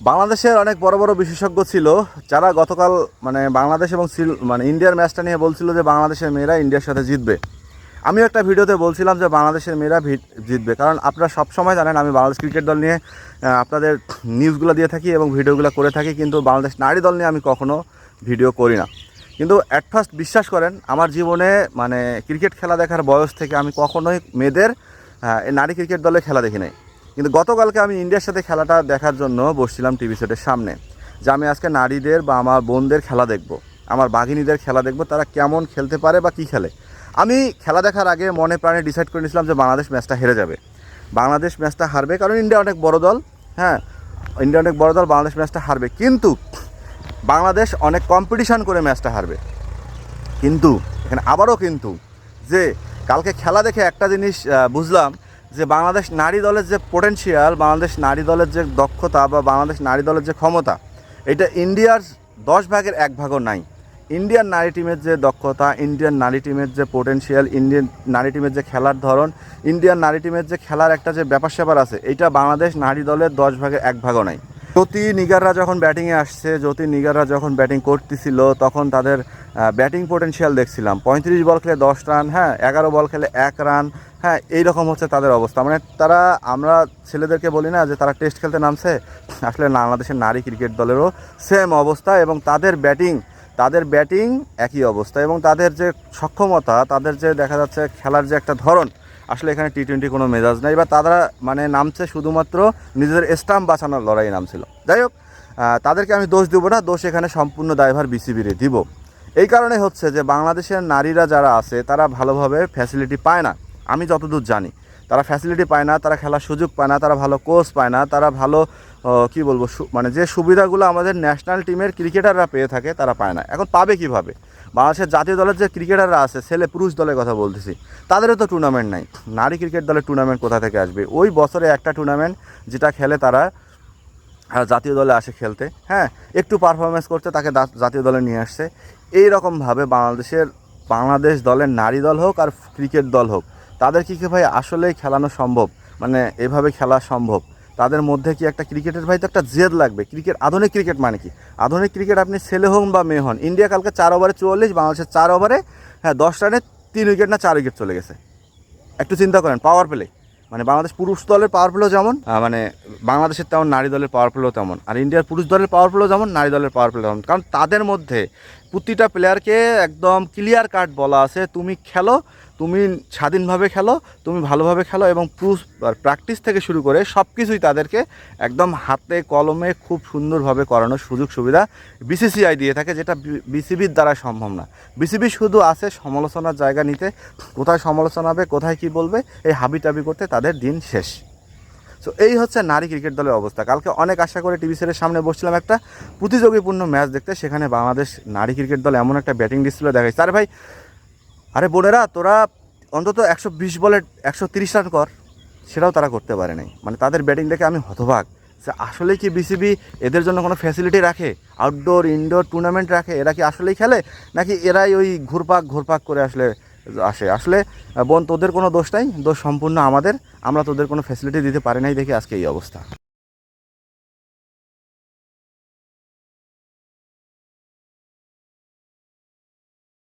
বাংলাদেশের অনেক বড় বড় বিশেষজ্ঞ ছিল, যারা গতকাল মানে বাংলাদেশ এবং মানে ইন্ডিয়ার ম্যাচটা নিয়ে বলছিল যে বাংলাদেশের মেয়েরা ইন্ডিয়ার সাথে জিতবে। আমিও একটা ভিডিওতে বলছিলাম যে বাংলাদেশের মেয়েরা জিতবে, কারণ আপনারা সবসময় জানেন আমি বাংলাদেশ ক্রিকেট দল নিয়ে আপনাদের নিউজগুলো দিয়ে থাকি এবং ভিডিওগুলো করে থাকি, কিন্তু বাংলাদেশ নারী দল নিয়ে আমি কখনও ভিডিও করি না। কিন্তু অ্যাট ফার্স্ট বিশ্বাস করেন, আমার জীবনে মানে ক্রিকেট খেলা দেখার বয়স থেকে আমি কখনোই মেয়েদের নারী ক্রিকেট দলে খেলা দেখি নাই। কিন্তু গতকালকে আমি ইন্ডিয়ার সাথে খেলাটা দেখার জন্য বসছিলাম টিভি সেটের সামনে, যে আমি আজকে নারীদের বা আমার বোনদের খেলা দেখব, আমার বাঘিনীদের খেলা দেখব, তারা কেমন খেলতে পারে বা কী খেলে। আমি খেলা দেখার আগে মনে প্রাণে ডিসাইড করে নিয়েছিলাম যে বাংলাদেশ ম্যাচটা হেরে যাবে। বাংলাদেশ ম্যাচটা হারবে, কারণ ইন্ডিয়া অনেক বড় দল হ্যাঁ ইন্ডিয়া অনেক বড় দল, বাংলাদেশ ম্যাচটা হারবে। কিন্তু বাংলাদেশ অনেক কম্পিটিশান করে ম্যাচটা হারবে। কিন্তু, এখানে আবারও কিন্তু, যে কালকে খেলা দেখে একটা জিনিস বুঝলাম যে বাংলাদেশ নারী দলের যে পোটেন্সিয়াল বাংলাদেশ নারী দলের যে দক্ষতা বা বাংলাদেশ নারী দলের যে ক্ষমতা, এটা ইন্ডিয়ার দশ ভাগের এক ভাগও নাই। ইন্ডিয়ান নারী টিমের যে দক্ষতা, ইন্ডিয়ান নারী টিমের যে পোটেন্সিয়াল ইন্ডিয়ান নারী টিমের যে খেলার ধরন, ইন্ডিয়ান নারী টিমের যে খেলার একটা যে ব্যাপার স্যাপার আছে, এটা বাংলাদেশ নারী দলের দশ ভাগের এক ভাগও নাই। জ্যোতি নিগাররা যখন ব্যাটিংয়ে আসছে, জ্যোতি নিগাররা যখন ব্যাটিং করতেছিল, তখন তাদের ব্যাটিং পোটেনশিয়াল দেখছিলাম। পঁয়ত্রিশ বল খেলে দশ রান হ্যাঁ এগারো বল খেলে এক রান হ্যাঁ এইরকম হচ্ছে তাদের অবস্থা। মানে তারা, আমরা ছেলেদেরকে বলি না যে তারা টেস্ট খেলতে নামছে, আসলে বাংলাদেশের নারী ক্রিকেট দলেরও সেম অবস্থা এবং তাদের ব্যাটিং তাদের ব্যাটিং একই অবস্থা এবং তাদের যে সক্ষমতা, তাদের যে দেখা যাচ্ছে খেলার যে একটা ধরন আসলে এখানে টি টোয়েন্টি কোনো মেজাজ নেই, বা তারা মানে নামছে শুধুমাত্র নিজেদের স্টাম্প বাঁচানোর লড়াই নামছিল। যাই হোক তাদেরকে আমি দোষ দেবো না, দোষ এখানে সম্পূর্ণ দায়ভার বিসিবিরে দিব। এই কারণে হচ্ছে যে বাংলাদেশের নারীরা যারা আছে, তারা ভালোভাবে ফ্যাসিলিটি পায় না। আমি যতদূর জানি, তারা ফ্যাসিলিটি পায় না, তারা খেলার সুযোগ পায় না, তারা ভালো কোচ পায় না, তারা ভালো কি বলব মানে যে সুবিধাগুলো আমাদের ন্যাশনাল টিমের ক্রিকেটাররা পেয়ে থাকে, তারা পায় না। এখন পাবে কীভাবে? বাংলাদেশের জাতীয় দলের যে ক্রিকেটাররা আছে, ছেলে পুরুষ দলের কথা বলতেছি, তাদেরও তো টুর্নামেন্ট নাই। নারী ক্রিকেট দলের টুর্নামেন্ট কোথা থেকে আসবে? ওই বছরে একটা টুর্নামেন্ট যেটা খেলে তারা জাতীয় দলে আসে খেলতে হ্যাঁ একটু পারফরমেন্স করতে তাকে জাতীয় দলে নিয়ে আসছে। এই রকমভাবে বাংলাদেশের, বাংলাদেশ দলের নারী দল হোক আর ক্রিকেট দল হোক, তাদের কি কি ভাই আসলেই খেলানো সম্ভব? মানে এভাবে খেলা সম্ভব? তাদের মধ্যে কি একটা ক্রিকেটের ভাই তো একটা জেদ লাগবে। ক্রিকেট, আধুনিক ক্রিকেট মানে কি? আধুনিক ক্রিকেট আপনি ছেলে হন বা মেয়ে হন, ইন্ডিয়া কালকে চার ওভারে চুয়াল্লিশ, বাংলাদেশের চার ওভারে হ্যাঁ দশ রানে তিন উইকেট না চার উইকেট চলে গেছে। একটু চিন্তা করেন পাওয়ার প্লে মানে বাংলাদেশ পুরুষ দলের পাওয়ার প্লেও যেমন মানে বাংলাদেশের তেমন, নারী দলের পাওয়ার প্লেও তেমন, আর ইন্ডিয়ার পুরুষ দলের পাওয়ার প্লেও যেমন, নারী দলের পাওয়ার প্লে তেমন। কারণ তাদের মধ্যে প্রতিটা প্লেয়ারকে একদম ক্লিয়ার কাট বলা আছে, তুমি খেলো তুমি স্বাধীনভাবে খেলো, তুমি ভালোভাবে খেলো এবং প্রুফ প্র্যাকটিস থেকে শুরু করে সব কিছুই তাদেরকে একদম হাতে কলমে খুব সুন্দরভাবে করানোর সুযোগ সুবিধা বিসিসিআই দিয়ে থাকে, যেটা বিসিবির দ্বারা সম্ভব না। বিসিবি শুধু আছে সমালোচনার জায়গা নিতে, কোথায় সমালোচনা হবে, কোথায় কি বলবে, এই হাবিটাবি করতে তাদের দিন শেষ। তো এই হচ্ছে নারী ক্রিকেট দলের অবস্থা। কালকে অনেক আশা করে টিভি সেটের সামনে বসছিলাম একটা প্রতিযোগীপূর্ণ ম্যাচ দেখতে, সেখানে বাংলাদেশ নারী ক্রিকেট দল এমন একটা ব্যাটিং ডিসপ্লে দেখাইছে। আরে ভাই আরে বোনেরা, তোরা অন্তত একশো বিশ বলে একশো তিরিশ রান কর, সেটাও তারা করতে পারে নাই। মানে তাদের ব্যাটিং দেখে আমি হতবাক। যে আসলে কি বিসিবি এদের জন্য কোনো ফ্যাসিলিটি রাখে? আউটডোর ইনডোর টুর্নামেন্ট রাখে? এরা কি আসলেই খেলে? নাকি এরাই ওই ঘুরপাক ঘুরপাক করে আসলে আসে? আসলে, বোন, তোদের কোনো দোষ নাই? দোষ সম্পূর্ণ আমাদের। আমরা তোদের কোনো ফ্যাসিলিটি দিতে পারি নাই দেখে আজকে এই অবস্থা।